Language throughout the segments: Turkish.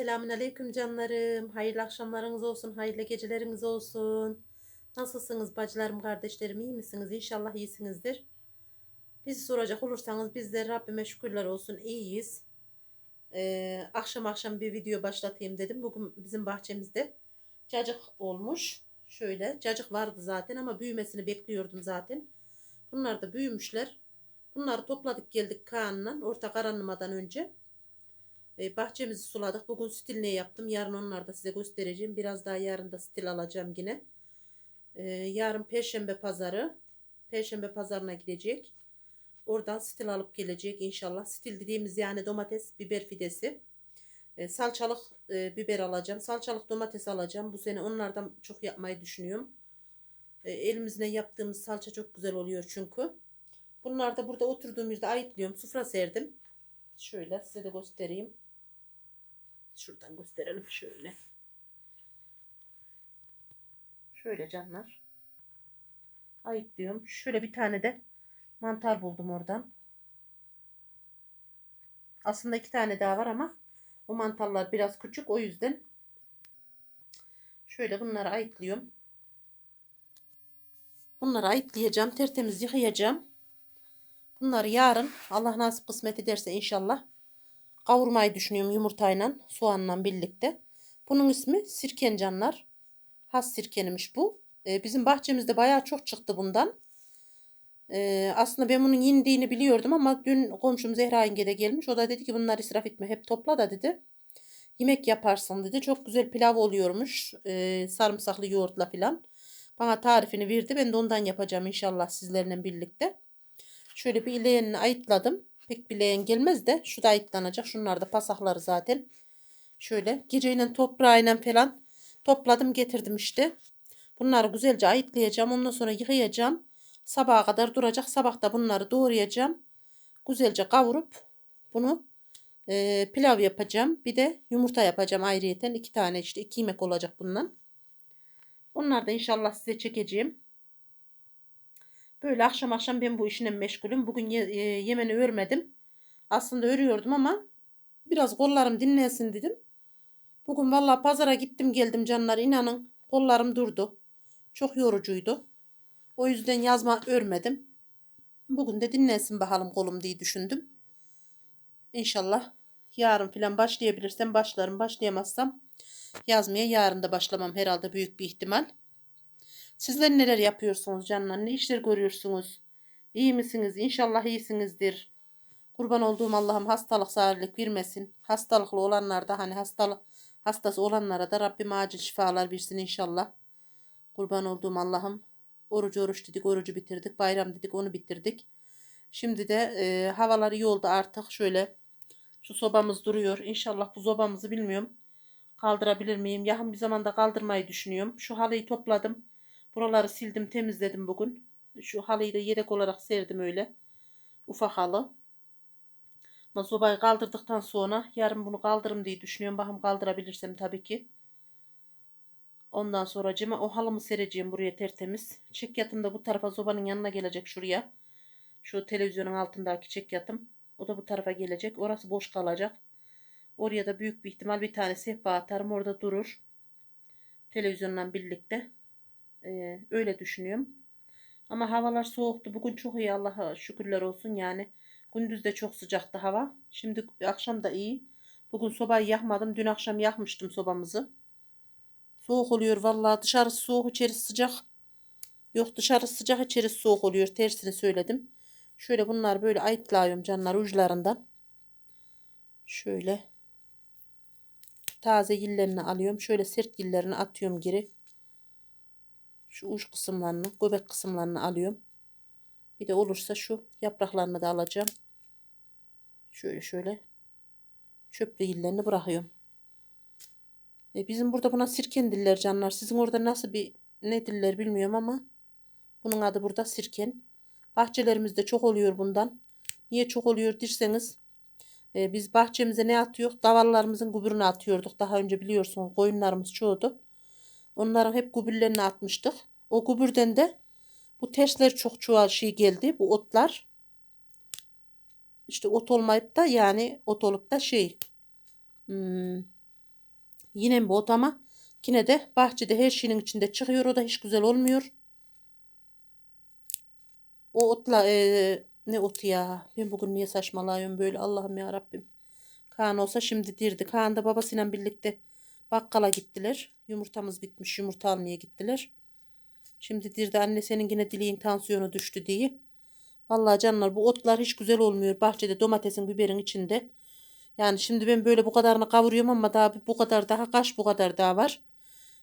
Selamun Aleyküm canlarım. Hayırlı akşamlarınız olsun, hayırlı geceleriniz olsun. Nasılsınız bacılarım, kardeşlerim, iyi misiniz? İnşallah iyisinizdir. Bizi soracak olursanız biz de Rabbime şükürler olsun iyiyiz. Ee, akşam akşam bir video başlatayım dedim. Bugün bizim bahçemizde cacık olmuş. Şöyle cacık vardı zaten ama büyümesini bekliyordum zaten. Bunlar da büyümüşler. Bunları topladık geldik Kaan'la orta karanlamadan önce. E, bahçemizi suladık. Bugün stil ne yaptım? Yarın onları da size göstereceğim. Biraz daha yarın da stil alacağım yine. E, yarın Perşembe pazarı. Perşembe pazarına gidecek. Oradan stil alıp gelecek inşallah. Stil dediğimiz yani domates, biber fidesi. E, salçalık biber alacağım. Salçalık domates alacağım. Bu sene onlardan çok yapmayı düşünüyorum. Elimizle yaptığımız salça çok güzel oluyor çünkü. Bunlar da burada oturduğum yerde ayıtlıyorum. Sufra serdim. Şöyle size de göstereyim. Şuradan gösterelim şöyle. Şöyle canlar. Ayıtlıyorum. Şöyle bir tane de mantar buldum oradan. Aslında iki tane daha var ama o mantarlar biraz küçük. O yüzden şöyle bunları ayıtlıyorum. Bunları ayıtlayacağım. Tertemiz yıkayacağım. Bunları yarın Allah nasip kısmet ederse inşallah kavurmayı düşünüyorum yumurtayla soğanla birlikte. Bunun ismi sirken canlar. Has sirkenimiş bu. Ee, bizim bahçemizde bayağı çok çıktı bundan. Ee, aslında ben bunun yendiğini biliyordum ama dün komşum Zehra yenge de gelmiş. O da dedi ki bunları israf etme hep topla da dedi. Yemek yaparsın dedi. Çok güzel pilav oluyormuş. Ee, sarımsaklı yoğurtla filan. Bana tarifini verdi. Ben de ondan yapacağım inşallah sizlerle birlikte. Şöyle bir ileğenini ayıtladım. Pek bir leğen gelmez de şu da ayıtlanacak. Şunlar da pasakları zaten. Şöyle geceyle toprağıyla falan topladım getirdim işte. Bunları güzelce ayıtlayacağım. Ondan sonra yıkayacağım. Sabaha kadar duracak. Sabah da bunları doğrayacağım. Güzelce kavurup bunu e, pilav yapacağım. Bir de yumurta yapacağım ayrıyeten. iki tane işte iki yemek olacak bundan. Onları da inşallah size çekeceğim. Böyle akşam akşam ben bu işine meşgulüm. Bugün ye, e, yemeni örmedim. Aslında örüyordum ama biraz kollarım dinlensin dedim. Bugün vallahi pazara gittim geldim canlar inanın kollarım durdu. Çok yorucuydu. O yüzden yazma örmedim. Bugün de dinlensin bakalım kolum diye düşündüm. İnşallah yarın falan başlayabilirsem başlarım. Başlayamazsam yazmaya yarın da başlamam herhalde büyük bir ihtimal. Sizler neler yapıyorsunuz canlar? Ne işler görüyorsunuz? İyi misiniz? İnşallah iyisinizdir. Kurban olduğum Allah'ım hastalık sağlık vermesin. Hastalıklı olanlar da hani hastalık hastası olanlara da Rabbim acil şifalar versin inşallah. Kurban olduğum Allah'ım. Orucu oruç dedik, orucu bitirdik. Bayram dedik, onu bitirdik. Şimdi de e, havalar iyi oldu artık. Şöyle şu sobamız duruyor. İnşallah bu sobamızı bilmiyorum. Kaldırabilir miyim? Yakın bir zamanda kaldırmayı düşünüyorum. Şu halıyı topladım. Buraları sildim temizledim bugün. Şu halıyı da yedek olarak serdim öyle. Ufak halı. Ama sobayı kaldırdıktan sonra yarın bunu kaldırırım diye düşünüyorum. Bakın kaldırabilirsem tabii ki. Ondan sonra cima o halımı sereceğim buraya tertemiz. Çek yatım da bu tarafa sobanın yanına gelecek şuraya. Şu televizyonun altındaki çek yatım. O da bu tarafa gelecek. Orası boş kalacak. Oraya da büyük bir ihtimal bir tane sehpa atarım. Orada durur. Televizyonla birlikte. Ee, öyle düşünüyorum. Ama havalar soğuktu. Bugün çok iyi Allah'a şükürler olsun yani. Gündüz de çok sıcaktı hava. Şimdi akşam da iyi. Bugün sobayı yakmadım. Dün akşam yakmıştım sobamızı. Soğuk oluyor vallahi. Dışarısı soğuk, içerisi sıcak. Yok dışarısı sıcak, içerisi soğuk oluyor. Tersini söyledim. Şöyle bunlar böyle ayıtlıyorum canlar uçlarından. Şöyle taze gillerini alıyorum. Şöyle sert gillerini atıyorum geri. Şu uç kısımlarını, göbek kısımlarını alıyorum. Bir de olursa şu yapraklarını da alacağım. Şöyle şöyle çöplü illerini bırakıyorum. E bizim burada buna sirken diller canlar. Sizin orada nasıl bir ne diller bilmiyorum ama bunun adı burada sirken. Bahçelerimizde çok oluyor bundan. Niye çok oluyor derseniz e, biz bahçemize ne atıyor? Davallarımızın gübürünü atıyorduk. Daha önce biliyorsunuz koyunlarımız çoğudu. Onların hep gübürlerini atmıştık. O gübürden de bu tersler çok çoğal şey geldi. Bu otlar. İşte ot olmayıp da yani ot olup da şey hmm, Yine bu ot ama yine de bahçede her şeyin içinde çıkıyor. O da hiç güzel olmuyor. O otla eee, ne otu ya? Ben bugün niye saçmalıyorum böyle Allah'ım ya Rabbim. Kaan olsa şimdi dirdi. Kaan da babasıyla birlikte bakkala gittiler. Yumurtamız bitmiş. Yumurta almaya gittiler. Şimdi dirdi anne senin yine dileğin tansiyonu düştü diye. Vallahi canlar bu otlar hiç güzel olmuyor. Bahçede domatesin biberin içinde. Yani şimdi ben böyle bu kadarını kavuruyorum ama daha bu kadar daha kaç bu kadar daha var.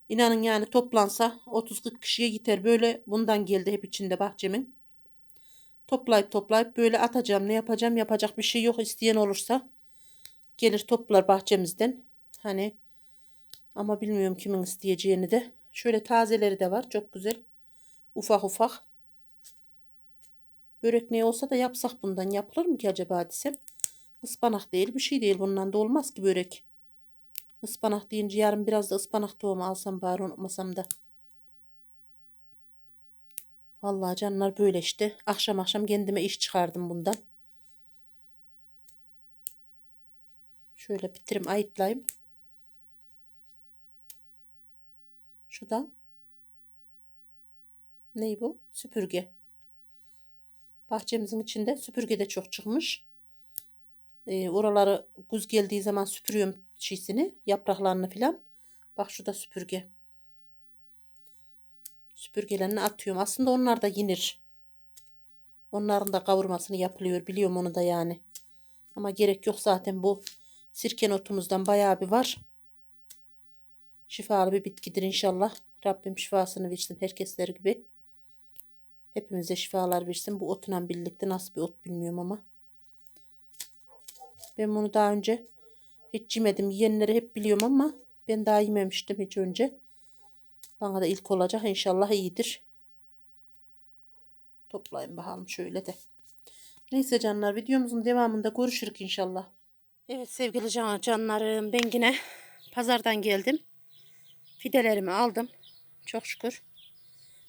İnanın yani toplansa 30-40 kişiye yeter. Böyle bundan geldi hep içinde bahçemin. Toplayıp toplayıp böyle atacağım. Ne yapacağım? Yapacak bir şey yok. İsteyen olursa gelir toplar bahçemizden. Hani ama bilmiyorum kimin isteyeceğini de. Şöyle tazeleri de var. Çok güzel. Ufak ufak. Börek ne olsa da yapsak bundan yapılır mı ki acaba desem. Ispanak değil bir şey değil. Bundan da olmaz ki börek. Ispanak deyince yarın biraz da ıspanak tohumu alsam bari unutmasam da. Vallahi canlar böyle işte. Akşam akşam kendime iş çıkardım bundan. Şöyle bitirim ayıtlayayım. Şu da ney bu? Süpürge. Bahçemizin içinde süpürge de çok çıkmış. Ee, oraları güz geldiği zaman süpürüyorum şeysini, yapraklarını filan. Bak şu da süpürge. Süpürgelerini atıyorum. Aslında onlar da yenir. Onların da kavurmasını yapılıyor. Biliyorum onu da yani. Ama gerek yok zaten bu sirke notumuzdan bayağı bir var. Şifalı bir bitkidir inşallah. Rabbim şifasını versin herkesler gibi. Hepimize şifalar versin. Bu otla birlikte nasıl bir ot bilmiyorum ama. Ben bunu daha önce hiç yemedim. Yiyenleri hep biliyorum ama ben daha yememiştim hiç önce. Bana da ilk olacak. İnşallah iyidir. Toplayın bakalım şöyle de. Neyse canlar videomuzun devamında görüşürük inşallah. Evet sevgili can, canlarım ben yine pazardan geldim. Fidelerimi aldım. Çok şükür.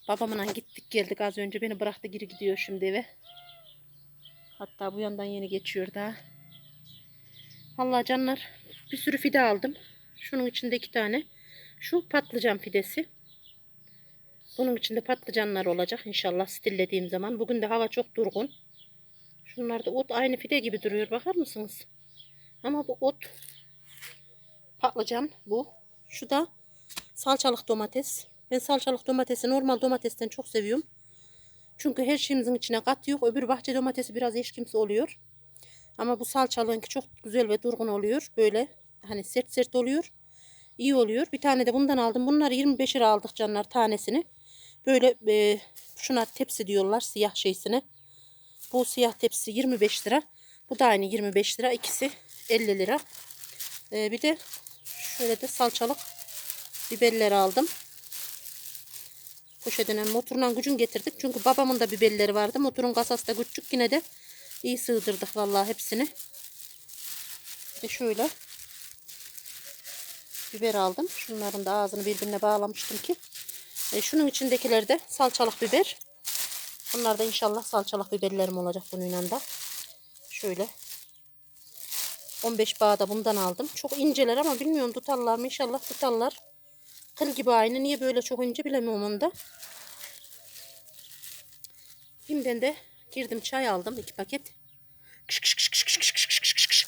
Babamla gittik geldik az önce beni bıraktı geri gidiyor şimdi eve. Hatta bu yandan yeni geçiyor daha. Vallahi canlar bir sürü fide aldım. Şunun içinde iki tane. Şu patlıcan fidesi. Bunun içinde patlıcanlar olacak inşallah stillediğim zaman. Bugün de hava çok durgun. Şunlar da ot aynı fide gibi duruyor. Bakar mısınız? Ama bu ot patlıcan bu. Şu da salçalık domates. Ben salçalık domatesi normal domatesten çok seviyorum. Çünkü her şeyimizin içine kat yok. Öbür bahçe domatesi biraz eşkimsi oluyor. Ama bu salçalığınki çok güzel ve durgun oluyor. Böyle hani sert sert oluyor. İyi oluyor. Bir tane de bundan aldım. Bunları 25 lira aldık canlar tanesini. Böyle e, şuna tepsi diyorlar siyah şeysine. Bu siyah tepsi 25 lira. Bu da aynı 25 lira. İkisi 50 lira. E, bir de şöyle de salçalık biberleri aldım. Poşetine motorla gücün getirdik. Çünkü babamın da biberleri vardı. Motorun kasası da küçük. Yine de iyi sığdırdık vallahi hepsini. Ve şöyle biber aldım. Şunların da ağzını birbirine bağlamıştım ki. E, şunun içindekiler de salçalık biber. Bunlar da inşallah salçalık biberlerim olacak bununla da. Şöyle. 15 bağ da bundan aldım. Çok inceler ama bilmiyorum tutarlar mı? İnşallah tutarlar. Kıl gibi aynı. Niye böyle çok ince bilemiyorum onu da. Bim'den de girdim çay aldım. iki paket. Kış kış kış kış kış kış kış kış kış kış.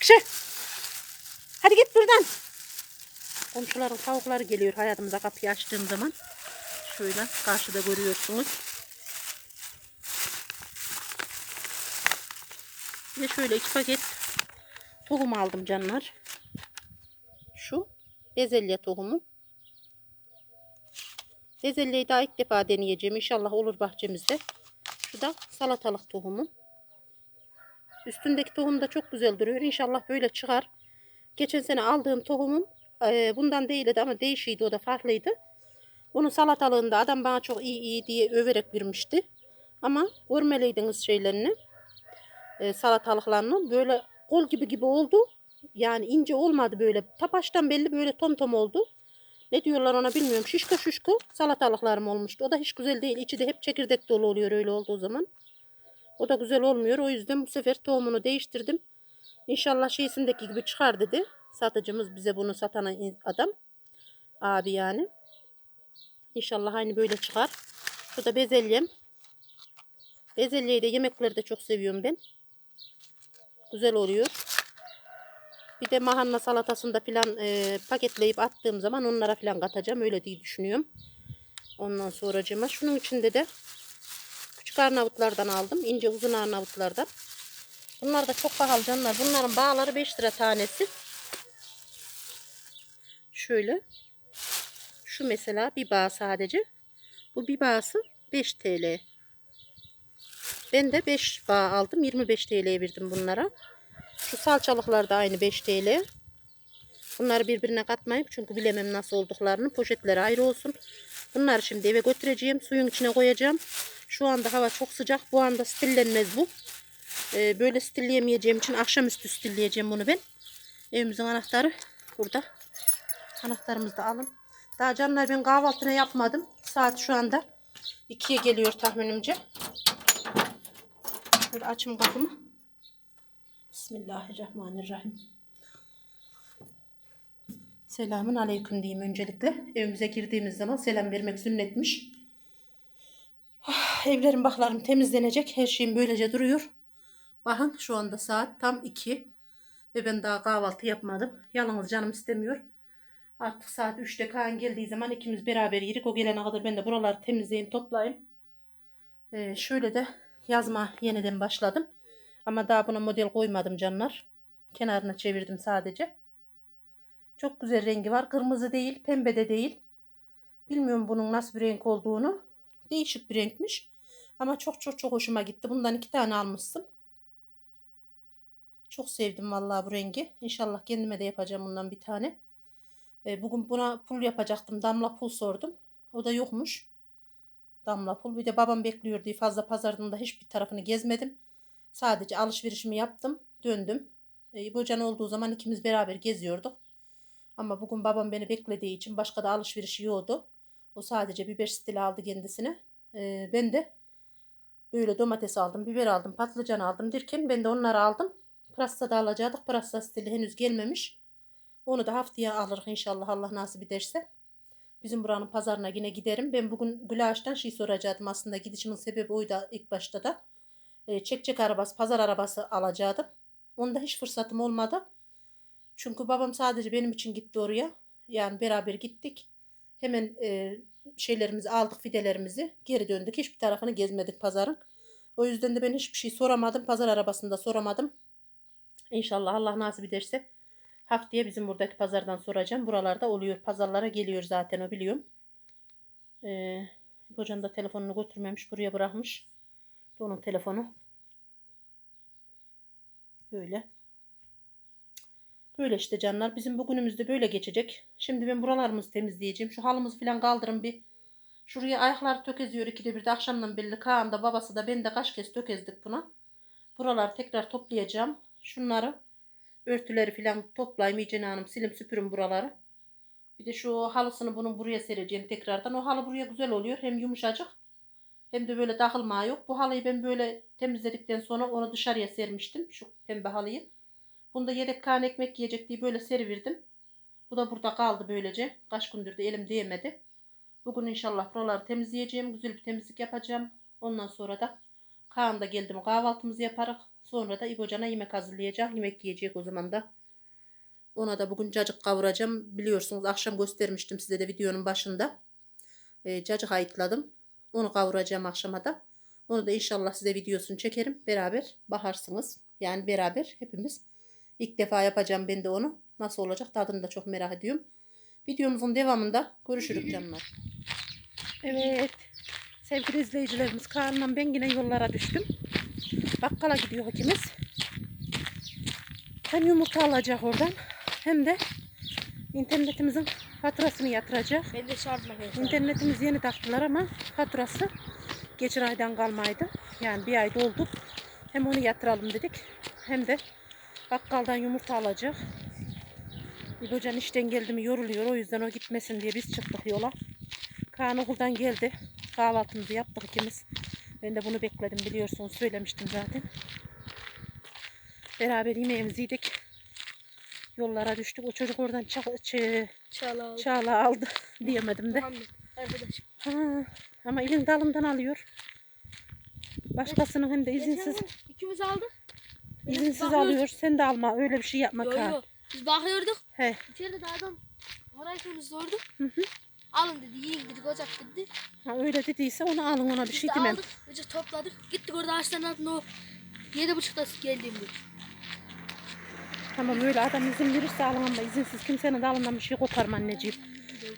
Kışı. Hadi git buradan. Komşuların tavukları geliyor hayatımıza kapıyı açtığım zaman. Şöyle karşıda görüyorsunuz. Ve şöyle iki paket tohum aldım canlar. Şu bezelye tohumu. Bezelyeyi daha ilk defa deneyeceğim. İnşallah olur bahçemizde. Şu da salatalık tohumu. Üstündeki tohum da çok güzel duruyor. İnşallah böyle çıkar. Geçen sene aldığım tohumum e, bundan değildi ama değişiydi. O da farklıydı. Onun salatalığında adam bana çok iyi iyi diye överek vermişti. Ama görmeliydiniz şeylerini. E, salatalıklarını. Böyle kol gibi gibi oldu. Yani ince olmadı böyle. Tapaştan belli böyle tom tom oldu. Ne diyorlar ona bilmiyorum. Şişko şişko salatalıklarım olmuştu. O da hiç güzel değil. İçi de hep çekirdek dolu oluyor öyle olduğu zaman. O da güzel olmuyor. O yüzden bu sefer tohumunu değiştirdim. İnşallah şeysindeki gibi çıkar dedi. Satıcımız bize bunu satan adam. Abi yani. İnşallah aynı böyle çıkar. Şu da bezelyem. Bezelyeyi de yemeklerde çok seviyorum ben. Güzel oluyor. Bir de mahanna salatasında filan e, paketleyip attığım zaman onlara filan katacağım. Öyle diye düşünüyorum. Ondan sonracığıma. Şunun içinde de küçük arnavutlardan aldım. ince uzun arnavutlardan. Bunlar da çok pahalı canlar. Bunların bağları 5 lira tanesi. Şöyle. Şu mesela bir bağ sadece. Bu bir bağısı 5 TL. Ben de 5 bağ aldım. 25 TL'ye verdim bunlara. Şu salçalıklar da aynı 5 TL. Bunları birbirine katmayayım çünkü bilemem nasıl olduklarını. Poşetleri ayrı olsun. Bunları şimdi eve götüreceğim. Suyun içine koyacağım. Şu anda hava çok sıcak. Bu anda stillenmez bu. Ee, böyle stilleyemeyeceğim için akşamüstü stilleyeceğim bunu ben. Evimizin anahtarı burada. Anahtarımızı da alın. Daha canlar ben kahvaltını yapmadım. Saat şu anda 2'ye geliyor tahminimce. Şöyle açayım kapımı. Bismillahirrahmanirrahim. Selamun aleyküm diyeyim öncelikle. Evimize girdiğimiz zaman selam vermek sünnetmiş. Ah, Evlerim baklarım temizlenecek. Her şeyim böylece duruyor. Bakın şu anda saat tam 2. Ve ben daha kahvaltı yapmadım. Yalnız canım istemiyor. Artık saat 3'te Kaan geldiği zaman ikimiz beraber yedik. O gelene kadar ben de buraları temizleyeyim toplayayım. Ee, şöyle de yazma yeniden başladım. Ama daha buna model koymadım canlar. Kenarına çevirdim sadece. Çok güzel rengi var. Kırmızı değil, pembe de değil. Bilmiyorum bunun nasıl bir renk olduğunu. Değişik bir renkmiş. Ama çok çok çok hoşuma gitti. Bundan iki tane almıştım. Çok sevdim vallahi bu rengi. İnşallah kendime de yapacağım bundan bir tane. E, bugün buna pul yapacaktım. Damla pul sordum. O da yokmuş. Damla pul. Bir de babam bekliyor diye fazla pazardan da hiçbir tarafını gezmedim. Sadece alışverişimi yaptım. Döndüm. E, İbo Can olduğu zaman ikimiz beraber geziyorduk. Ama bugün babam beni beklediği için başka da alışveriş yoktu. O sadece biber stili aldı kendisine. E, ben de böyle domates aldım, biber aldım, patlıcan aldım derken ben de onları aldım. Pırasa da alacaktık. Pırasa stili henüz gelmemiş. Onu da haftaya alırız inşallah Allah nasip ederse. Bizim buranın pazarına yine giderim. Ben bugün Gülaş'tan şey soracaktım aslında. Gidişimin sebebi oydu ilk başta da. E, çekçek arabası, pazar arabası alacaktım. Onda hiç fırsatım olmadı. Çünkü babam sadece benim için gitti oraya. Yani beraber gittik. Hemen e, şeylerimizi aldık, fidelerimizi. Geri döndük. Hiçbir tarafını gezmedik pazarın. O yüzden de ben hiçbir şey soramadım. Pazar arabasında soramadım. İnşallah Allah nasip ederse haftaya bizim buradaki pazardan soracağım. Buralarda oluyor. Pazarlara geliyor zaten o biliyorum. Ee, Kocan da telefonunu götürmemiş. Buraya bırakmış. Onun telefonu. Böyle. Böyle işte canlar. Bizim bugünümüz de böyle geçecek. Şimdi ben buralarımızı temizleyeceğim. Şu halımızı falan kaldırın bir. Şuraya ayaklar tökeziyor ikide bir de akşamdan belli. Kaan da babası da ben de kaç kez tökezdik buna. Buraları tekrar toplayacağım. Şunları örtüleri falan toplayayım. İyice hanım silim süpürün buraları. Bir de şu halısını bunun buraya sereceğim tekrardan. O halı buraya güzel oluyor. Hem yumuşacık hem de böyle takılma yok. Bu halıyı ben böyle temizledikten sonra onu dışarıya sermiştim. Şu pembe halıyı. Bunda yedek kan ekmek yiyecek diye böyle seriverdim. Bu da burada kaldı böylece. Kaç gündür de elim değmedi. Bugün inşallah buraları temizleyeceğim. Güzel bir temizlik yapacağım. Ondan sonra da Kaan da geldi mi kahvaltımızı yaparız. Sonra da İbocan'a yemek hazırlayacak. Yemek yiyecek o zaman da. Ona da bugün cacık kavuracağım. Biliyorsunuz akşam göstermiştim size de videonun başında. E, cacık ayıtladım. Onu kavuracağım akşama. Onu da inşallah size videosunu çekerim. Beraber bakarsınız. Yani beraber hepimiz. İlk defa yapacağım ben de onu. Nasıl olacak tadını da çok merak ediyorum. Videomuzun devamında görüşürüz canlar. Evet. Sevgili izleyicilerimiz Kaan'la ben yine yollara düştüm. Bakkala gidiyor ikimiz. Hem yumurta alacak oradan hem de internetimizin faturasını yatıracak. Ben de makinesi. İnternetimiz yeni taktılar ama faturası geçen aydan kalmaydı. Yani bir ay doldu. Hem onu yatıralım dedik. Hem de bakkaldan yumurta alacak. İbocan işten geldi mi yoruluyor. O yüzden o gitmesin diye biz çıktık yola. Kaan okuldan geldi. Kahvaltımızı yaptık ikimiz. Ben de bunu bekledim biliyorsunuz. Söylemiştim zaten. Beraber yemeğimizi yedik. Yollara düştük. O çocuk oradan ça ç- Çağla aldı. çağla aldı diyemedim de. Muhammed arkadaş. Ha, ama elin dalından alıyor. Başkasının hem de izinsiz Geçen gün ikimiz aldık. izinsiz Bakıyoruz. alıyor. Sen de alma. Öyle bir şey yapma Yo Kaan. yo. Biz bakıyorduk. He. İçeride de adam orayı sordu. Hı hı. Alın dedi, yiyin dedik, ocak dedi. Ha, öyle dediyse onu alın ona bir Biz şey de demem. aldık, ocak topladık. Gittik orada ağaçların altına o yedi buçukta geldiğimde. Tamam öyle adam izin verirse alın ama izinsiz kimsenin alından bir şey koparma anneciğim.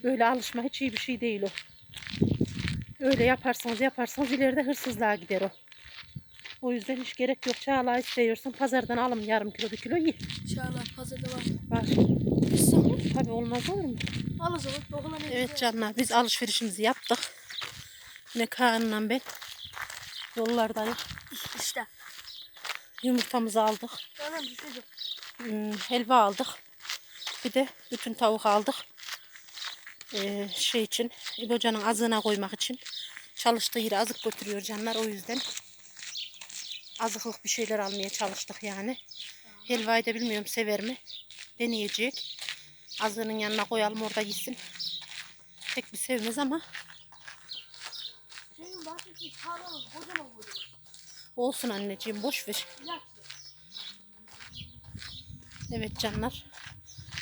Öyle alışma hiç iyi bir şey değil o. Öyle yaparsanız yaparsanız ileride hırsızlığa gider o. O yüzden hiç gerek yok. Çağla istiyorsan pazardan alın yarım kilo bir kilo ye. Çağla pazarda var. Var. Biz Tabii olmaz olur mu? Al o zaman. Ne Evet canlar biz alışverişimizi yaptık. Yine Kaan'la ben yollardayız. İşte. Yumurtamızı aldık. Tamam düşecek. Hmm, helva aldık. Bir de bütün tavuk aldık. Ee, şey için, İbocanın azığına koymak için. Çalıştığı yere azık götürüyor canlar. O yüzden azıklık bir şeyler almaya çalıştık yani. Helvayı da bilmiyorum sever mi? Deneyecek. Azığının yanına koyalım orada yesin. Pek bir sevmez ama kocaman kocaman. olsun anneciğim boş ver. İlaç. Evet canlar.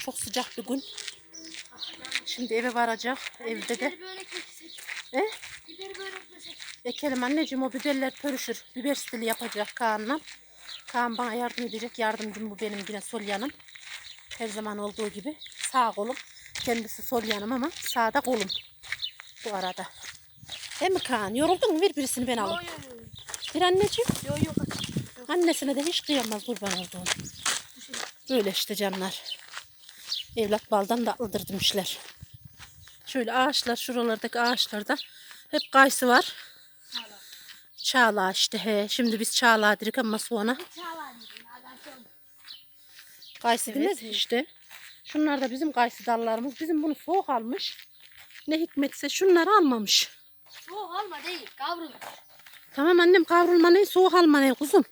Çok sıcak bir gün. Şimdi eve varacak. Evde de. E? Ekelim anneciğim o biberler pörüşür. Biber stili yapacak Kaan'la. Kaan bana yardım edecek. Yardımcım bu benim yine sol yanım. Her zaman olduğu gibi. Sağ kolum. Kendisi sol yanım ama sağda kolum. Bu arada. Değil mi Kaan? Yoruldun mu? Ver birisini ben alayım. Bir anneciğim. Yo yo. Annesine de hiç kıyamaz kurban olduğum. Böyle işte canlar. Evlat baldan tatlıdır demişler. Şöyle ağaçlar şuralardaki ağaçlarda hep kayısı var. Çağla işte he. Şimdi biz çağla dedik ama sonra Çağla kayısı demez işte. Şunlar da bizim kayısı dallarımız. Bizim bunu soğuk almış. Ne hikmetse şunları almamış. Soğuk alma değil. Kavrul. Tamam annem kavrulma ne soğuk alma ne kuzum.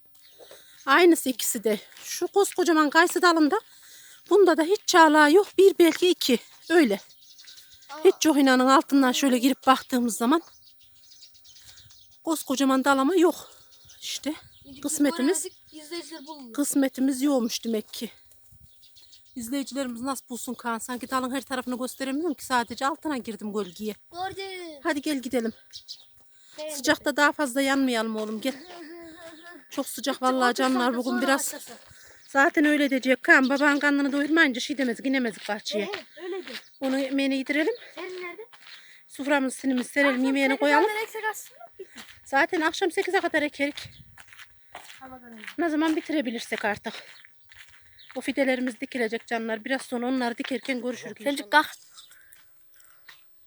Aynısı ikisi de. Şu koskocaman kayısı dalında bunda da hiç çağla yok. Bir belki iki. Öyle. Hiç cohinanın altından şöyle girip baktığımız zaman koskocaman dalama yok. İşte kısmetimiz kısmetimiz yokmuş demek ki. İzleyicilerimiz nasıl bulsun Kaan? Sanki dalın her tarafını gösteremiyorum ki sadece altına girdim gölgeye. Gördüm. Hadi gel gidelim. Beğendim. Sıcakta daha fazla yanmayalım oğlum gel. Çok sıcak vallahi canlar bugün biraz. Zaten öyle diyecek. Kaan baban karnını doyurmayınca şey demez inemezdik bahçeye. Evet öyle de. Onu yemeğini yedirelim. Senin nerede? Suframızı sinimizi serelim yemeğini koyalım. Zaten akşam 8'e kadar ekerik. Ne zaman bitirebilirsek artık. O fidelerimiz dikilecek canlar. Biraz sonra onları dikerken görüşürüz. Sence kalk.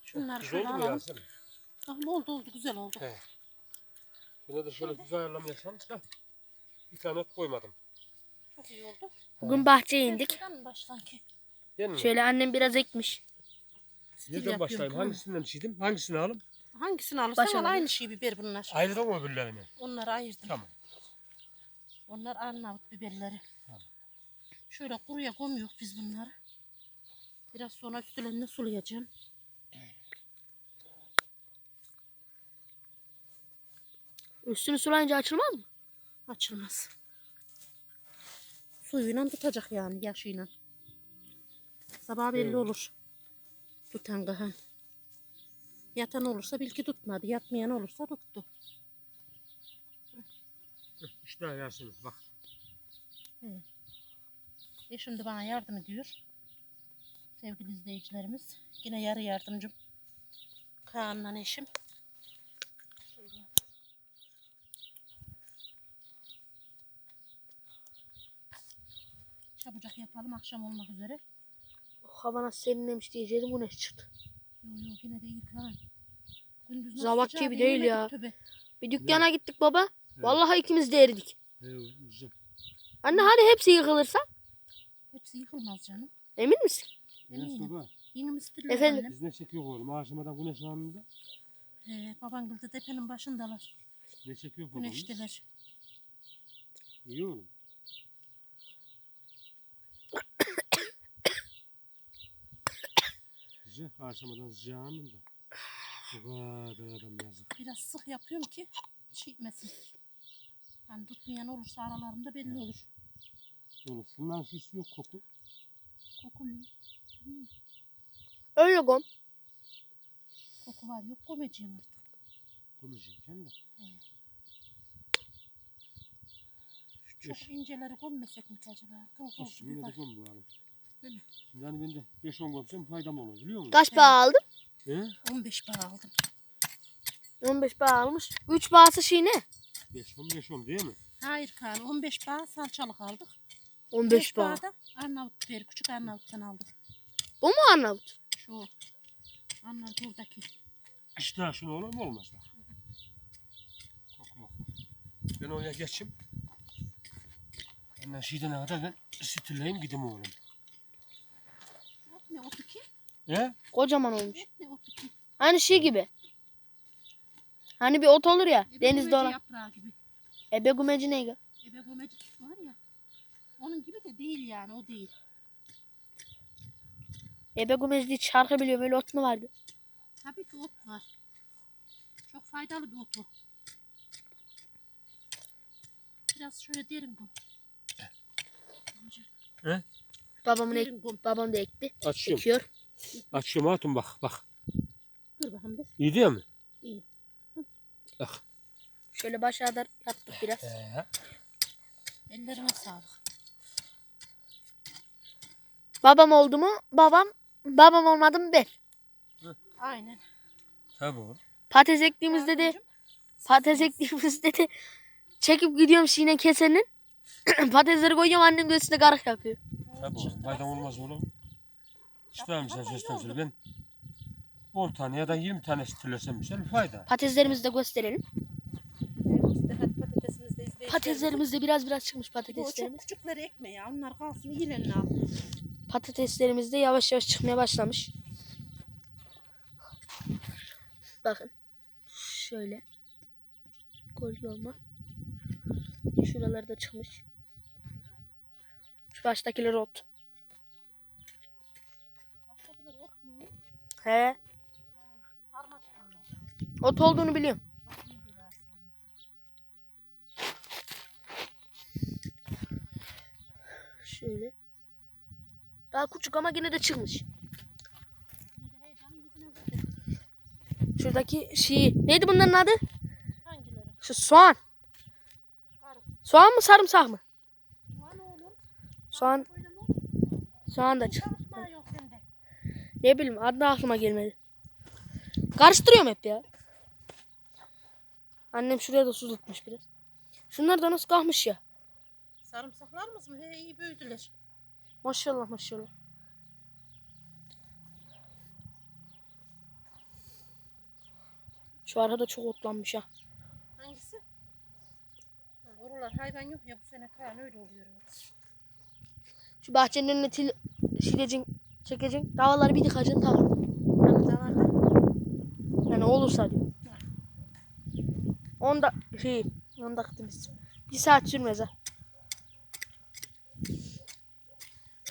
Şunları Güzel şöyle oldu mu alalım. Yasemin? Tamam oldu oldu güzel oldu. He. Şuna da şöyle güzel ayarlamayasam da bir tane koymadım. Çok iyi oldu. Bugün bahçeye indik. Şuradan baştan ki. Değil mi? Şöyle annem biraz ekmiş. Nereden yapıyorum, başlayayım? tamam. Hangisinden çiğdim? Hangisini alayım? Hangisini alırsan Başa al alalım. aynı şey biber bunlar. Ayrı mı öbürlerini? Onları ayırdım. Tamam. Onlar Arnavut biberleri. Şöyle kuruya koymuyoruz biz bunları. Biraz sonra üstlerine sulayacağım. Üstünü sulayınca açılmaz mı? Açılmaz. Suyuyla tutacak yani yaşıyla. Sabah belli Evet. olur. Tutan kahan. Yatan olursa belki tutmadı. Yatmayan olursa tuttu. İşte Yasemin bak. E şimdi bana yardım ediyor. Sevgili izleyicilerimiz. Yine yarı yardımcım. Kaan'la eşim. Çabucak yapalım akşam olmak üzere. Hava nasıl serinlemiş diyecektim güneş çıktı. Yo yo yine de. Gündüz nasıl Zavak gibi bir değil ya. tövbe. Bir dükkana gittik baba. Vallahi ikimiz de eridik. Güzel. Anne hadi hepsi yıkılırsa. Hepsi yıkılmaz canım. Emin misin? Eminim. Baba. Yeni mistirler Efendim? Biz ne çekiyor oğlum? Akşamadan güneş anında. He, baban kıldı tepenin başındalar. Ne çekiyor babam? Güneşteler. İyi oğlum. Gece. Akşamadan sıcağının da. Bu kadar adam yazık. Biraz sık yapıyorum ki çiğitmesin. Hani tutmayan olursa aralarında belli olur. Olur. Bunların hiç yok koku. Koku mu? Öyle gom. Koku var yok komeciğim artık. Konuşacağım da. Şu çok inceleri gömmesek mi acaba? Kıl kıl yine de göm bu arada. Değil mi? Hani ben de 5-10 gömsem faydam olur biliyor musun? Kaç bağ aldın? He? 15 bağ aldım. 15 bağ almış. 3 bağısı şey ne? 5-10 5-10 değil mi? Hayır Kaan 15 bağ salçalık aldık. 15 5 bağ. da Arnavut biberi, küçük Arnavut'tan aldık. Bu mu Arnavut? Şu Arnavut buradaki. İşte şunu olur mu olmaz bak. Koku bak. Ben oraya geçeyim. Ondan şeyden kadar ben sütüleyim gideyim oğlum. Ne otu ki? Kocaman olmuş. Ot ne otu ki? Aynı şey gibi. Hani bir ot olur ya Ebe denizde olan. yaprağı gibi. Ebe gümeci ne? Ebe gümeci var ya. Onun gibi de değil yani o değil. Ebe gümeci diye şarkı biliyorum öyle ot mu vardı? Tabii ki ot var. Çok faydalı bir ot bu. Biraz şöyle derin bu. He? Babamın ek, babam da ekti. Açıyorum. Ekiyor. Açıyorum hatun bak bak. Dur bakalım bir. İyi değil mi? İyi. Bak. Şöyle başa kadar yaptık biraz. He. Ellerine sağlık. Babam oldu mu? Babam. Babam olmadı mı ben. Aynen. Tabii oğlum. Patates ektiğimizde de patates ektiğimizde de çekip gidiyorum şine kesenin. Patatesleri koyuyorum annem göğsüne karık yapıyor. Tabii oğlum. Olmaz oğlum. İster misin sen söyle ben 10 tane ya da 20 tane sütülesem mesela fayda. Patateslerimizi de gösterelim. De izleyelim. Patateslerimiz de biraz biraz çıkmış Bu çok patateslerimiz. küçükleri ekme ya. Onlar kalsın iyilerini al. Patateslerimiz de yavaş yavaş çıkmaya başlamış. Bakın. Şöyle. Gölge olma. Şuraları da çıkmış. Şu baştakiler ot. He. Ot olduğunu biliyorum. Şöyle. Daha küçük ama yine de çıkmış. Şuradaki şey neydi bunların adı? Hangileri? Şu soğan. Soğan mı sarımsak mı? Soğan. Soğan da çıktı. Ne bileyim adı da aklıma gelmedi. Karıştırıyorum hep ya. Annem şuraya da su tutmuş biraz. Şunlar da nasıl kalkmış ya. Sarımsaklarımız mı? He iyi büyüdüler. Maşallah maşallah. Şu arada çok otlanmış ha. Hangisi? Ha, oralar hayvan yok ya bu sene Kaan öyle oluyor. Şu bahçenin önüne til şileceksin, çekeceksin. Davaları bir dikacaksın tamam. Yani olursa diyor. Onda şey, onda biz. Bir saat sürmez ha.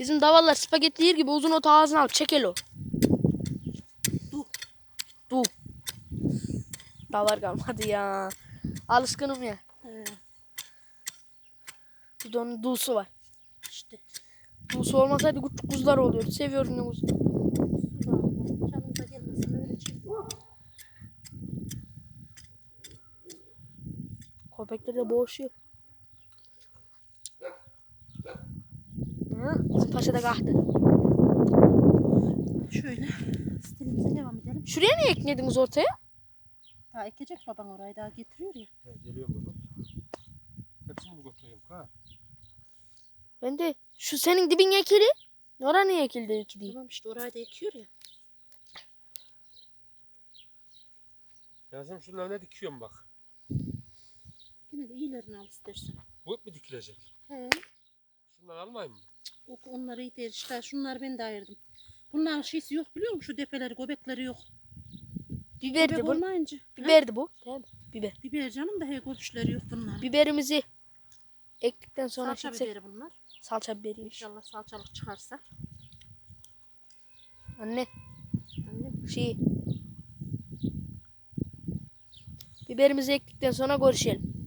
Bizim davallar spagetti yer gibi uzun ot ağzına alıp çekel o. Du. Du. Davar kalmadı ya. Alışkınım ya. He, Bir de onun dusu var. Dusu olmasaydı küçük kuzular oluyordu. Seviyorum ne çek. Köpekler de boğuşuyor. Hı, bizim paşa da kalktı. Şöyle stilimize devam edelim. Şuraya niye eklediniz ortaya? Daha ekecek baban orayı daha getiriyor ya. Ya, geliyorum baba. Hepsini mi götüreyim ha? Ben de şu senin dibin ekili. Oraya niye ekildi iki değil? Tamam işte orayı da ekiyor ya. Yazım şunları ne dikiyorum bak. Yine de iyilerini al istersen. Bu hep mi dikilecek? He. Şunları almayayım mı? O, onları iyi değil işte. Şunları ben de ayırdım. Bunların şeysi yok biliyor musun? Şu depeleri, göbekleri yok. Biberdi Göbek bu. olmayınca. Ha? Biberdi bu. Değil mi? Biber. Biber canım da he göbüşleri yok bunların. Biberimizi ektikten sonra Salça biberi bunlar. Salça biberiymiş. İnşallah salçalık çıkarsa. Anne Şey. Biberimizi ektikten sonra görüşelim.